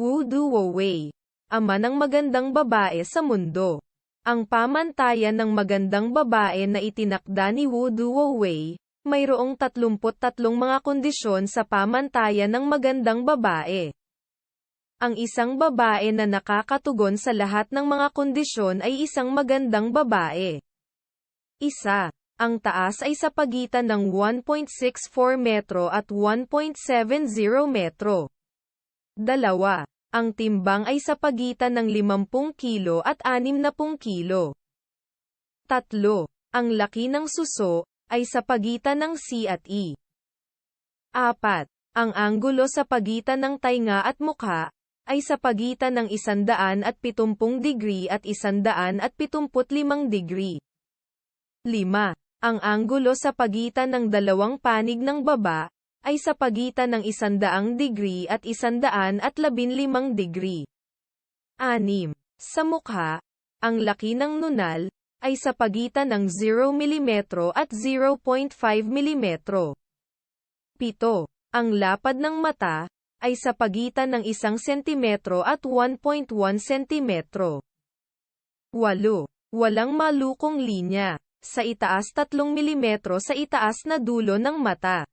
Wu Duowei, ama ng magandang babae sa mundo. Ang pamantayan ng magandang babae na itinakda ni Wu Duowei, mayroong 33 mga kondisyon sa pamantayan ng magandang babae. Ang isang babae na nakakatugon sa lahat ng mga kondisyon ay isang magandang babae. Isa, ang taas ay sa pagitan ng 1.64 metro at 1.70 metro. Dalawa, ang timbang ay sa pagitan ng 50 kilo at 60 kilo. Tatlo, ang laki ng suso ay sa pagitan ng C at E. Apat, ang anggulo sa pagitan ng tainga at mukha ay sa pagitan ng 170 degree at 175 degree. 5. Ang anggulo sa pagitan ng dalawang panig ng baba ay sa pagitan ng 100 degree at 115 degree. 6. Sa mukha, ang laki ng nunal ay sa pagitan ng 0 mm at 0.5 mm. 7. Ang lapad ng mata ay sa pagitan ng 1 cm at 1.1 cm. 8. Walang malukong linya. Sa itaas 3 mm sa itaas na dulo ng mata.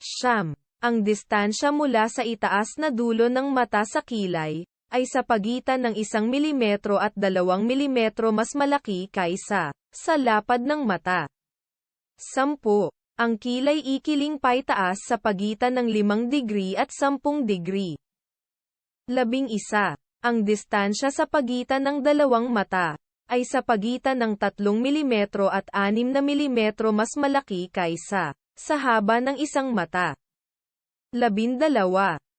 Siyam. Ang distansya mula sa itaas na dulo ng mata sa kilay, ay sa pagitan ng 1 mm at 2 mm mas malaki kaysa sa lapad ng mata. 10. Ang kilay ikiling paitaas sa pagitan ng 5 degree at 10 degree. 11. Ang distansya sa pagitan ng dalawang mata ay sa pagitan ng 3 mm at 6 na mm mas malaki kaysa sa haba ng isang mata. 12.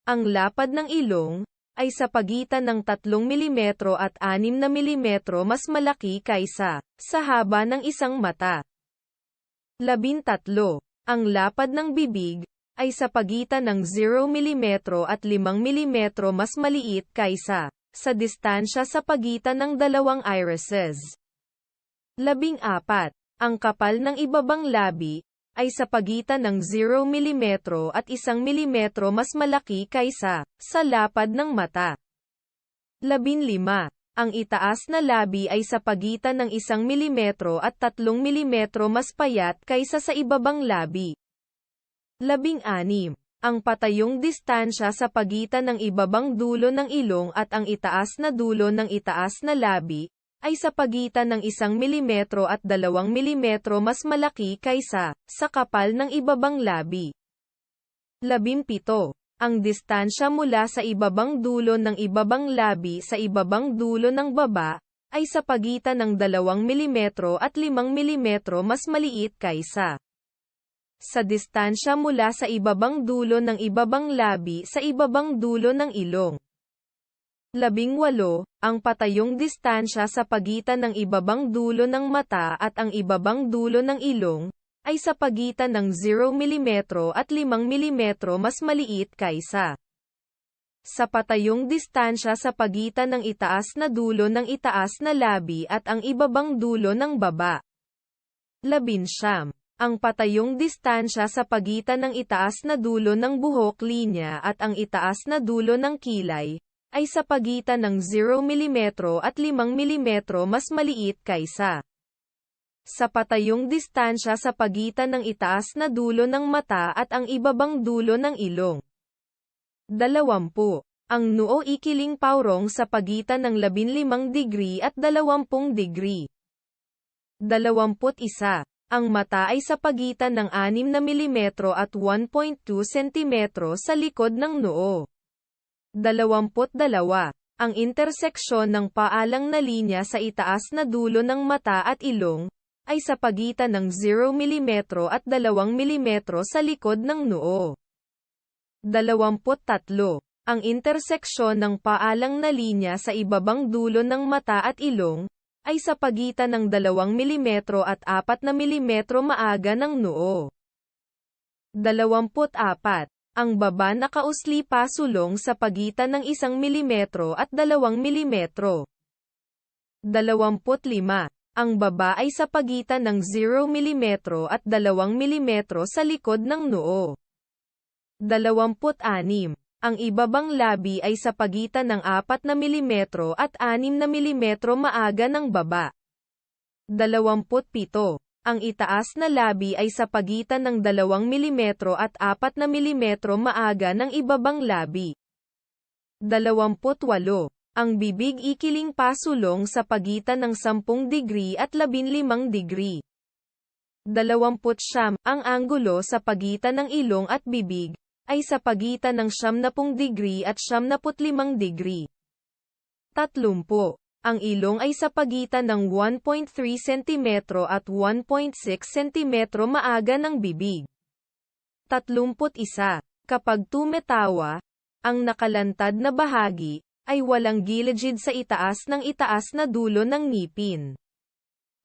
Ang lapad ng ilong ay sa pagitan ng 3 mm at 6 na mm mas malaki kaysa sa haba ng isang mata. 13. Ang lapad ng bibig ay sa pagitan ng 0 mm at 5 mm mas maliit kaysa sa distansya sa pagitan ng dalawang irises. 14. Ang kapal ng ibabang labi ay sa pagitan ng 0 mm at 1 mm mas malaki kaysa sa lapad ng mata. 15. Ang itaas na labi ay sa pagitan ng 1 mm at 3 mm mas payat kaysa sa ibabang labi. 16. Ang patayong distansya sa pagitan ng ibabang dulo ng ilong at ang itaas na dulo ng itaas na labi, ay sa pagitan ng 1 mm at 2 mm mas malaki kaysa sa kapal ng ibabang labi. 17. Ang distansya mula sa ibabang dulo ng ibabang labi sa ibabang dulo ng baba, ay sa pagitan ng 2 mm at 5 mm mas maliit kaysa sa distansya mula sa ibabang dulo ng ibabang labi sa ibabang dulo ng ilong. 18. Ang patayong distansya sa pagitan ng ibabang dulo ng mata at ang ibabang dulo ng ilong, ay sa pagitan ng 0 mm at 5 mm mas maliit kaysa sa patayong distansya sa pagitan ng itaas na dulo ng itaas na labi at ang ibabang dulo ng baba. 19. Ang patayong distansya sa pagitan ng itaas na dulo ng buhok linya at ang itaas na dulo ng kilay, ay sa pagitan ng 0 mm at 5 mm mas maliit kaysa sa patayong distansya sa pagitan ng itaas na dulo ng mata at ang ibabang dulo ng ilong. 20. Ang noo ikiling paurong sa pagitan ng 15 degree at 20 degree. 21. Ang mata ay sa pagitan ng 6 na milimetro at 1.2 cm sa likod ng noo. 22. Ang interseksyon ng paalang na linya sa itaas na dulo ng mata at ilong, ay sa pagitan ng 0 mm at 2 mm sa likod ng noo. 23. Ang interseksyon ng paalang na linya sa ibabang dulo ng mata at ilong, ay sa pagitan ng 2 mm at 4 na mm maaga ng noo. 24. Ang baba nakausli pasulong sa pagitan ng 1 mm at 2 mm. 25. Ang baba ay sa pagitan ng 0 mm at 2 mm sa likod ng noo. 26. Ang ibabang labi ay sa pagitan ng 4 na milimetro at 6 na milimetro maaga ng baba. 27. Ang itaas na labi ay sa pagitan ng 2 mm at 4 na mm maaga ng ibabang labi. 28. Ang bibig ikiling pasulong sa pagitan ng 10 degree at 15 degree. 29. Ang anggulo sa pagitan ng ilong at bibig ay sa pagitan ng 70 degree at 75 degree. 30. Ang ilong ay sa pagitan ng 1.3 cm at 1.6 cm maaga ng bibig. 31. Kapag tumetawa, ang nakalantad na bahagi, ay walang gilid sa itaas ng itaas na dulo ng ngipin.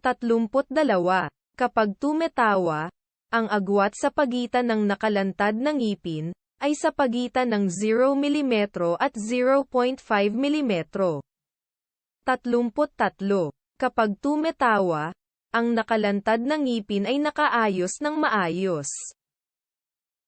32. Kapag tumetawa, ang agwat sa pagitan ng nakalantad na ngipin, ay sa pagitan ng 0 mm at 0.5 mm. 33. Kapag tumetawa, ang nakalantad na ngipin ay nakaayos ng maayos.